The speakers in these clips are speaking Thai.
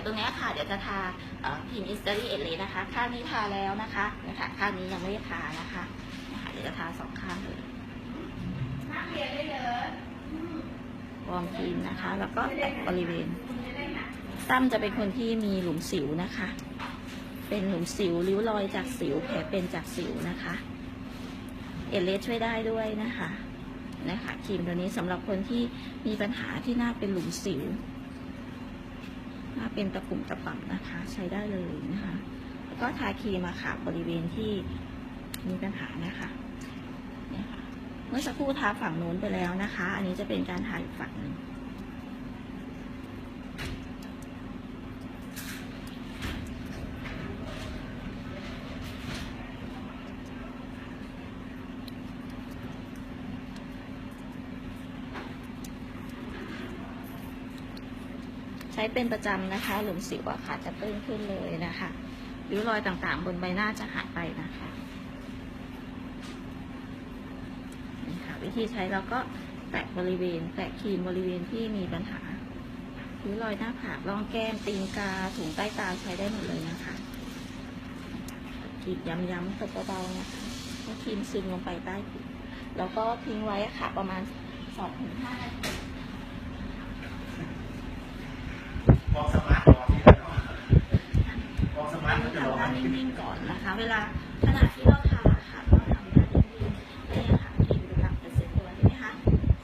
แต่ตรงนี้ค่ะเดี๋ยวจะทาพิมอิสเตอรี่เอเลนะคะข้างนี้ทาแล้วนะคะนะคะข้างนี้ยังไม่ได้ทานะคะนะคะเดี๋ยวจะทาสองข้างเลยนักเรียนได้เลยวอร์มครีมนะคะ แล้วก็แตะบริเวณตั้มจะเป็นคนที่มีหลุมสิวนะคะ เป็นหลุมสิวริ้วรอยจากสิวแผลเป็นจากสิวนะคะเอเลสช่วยได้ด้วยนะคะนะคะครีมตัวนี้สำหรับคนที่มีปัญหาที่หน้าเป็นหลุมสิว เป็นตะกุ่มตะป่ำนะคะ ใช้ได้เลยนะคะ แล้วก็ทาครีมมาค่ะบริเวณที่มีปัญหานะคะเนี่ยค่ะเมื่อสักครู่ทาฝั่งนู้นไปแล้วนะคะ อันนี้จะเป็นการทาอีกฝั่งหนึ่ง ช้เป็นประจำนะคะ หลุมสิวอะค่ะจะตื้นขึ้นเลยนะคะริ้วรอยต่างๆ บนใบหน้าจะหายไปนะคะนี่ค่ะวิธีใช้เราก็แตะบริเวณ แตะครีมบริเวณที่มีปัญหาริ้วรอยหน้าผากร่องแก้มตีนกาถุงใต้ตาใช้ได้หมดเลยนะคะกรีดย้ำๆตบเบาๆนะคะให้ครีมซึมลงไปใต้ผิวแล้วก็ทิ้งไว้ค่ะประมาณ2-5นาที มองสมาร์ทรอที่แล้วมองสมาร์ทจะรอทำหให้นิ่งก่อนนะคะ เวลาขณะที่เราทาค่ะก็ทำหน้านิ่งๆเนี่ยค่ะครีมกำลังจะเซ็ตตัวเห็นไหมคะ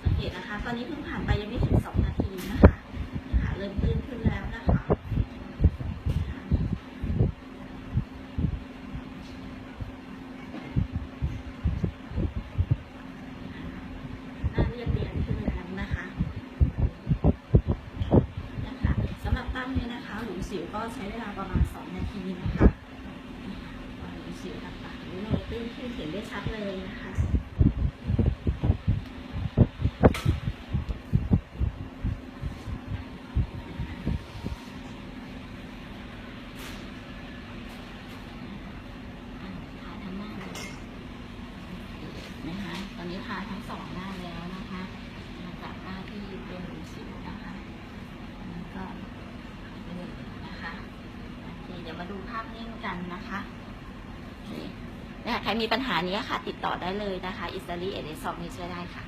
สังเกตนะคะ ตอนนี้เพิ่งผ่านไปยังไม่ถึงสองนาทีนะคะนะคะเริ่มตื้นขึ้นแล้วนะคะหน้าเรียบเรียงขึ้นแล้วนะคะ นะคะสำหรับตั้มเนสิวก็ใช้เวลาประมาณ 2 นาทีนะคะนะคะหลุมสิวต่างๆนี่เราตื้นขึ้นเห็นได้ชัดเลยนะคะทาทั้งหน้าเลยนะคะตอนนี้ทาทั้งสองหน้าแล้วนะคะมาจากหน้าที่เป็นหลุมสิวนะคะแล้วก็นี่นะคะโอเคเดี๋ ยวมาดูภาพนิ่งกันนะคะเนี่ยใครมีปัญหานี้ค่ะ ติดต่อได้เลยนะคะ อิสราเอลเอเดซอกนี้ช่วยได้ค่ะ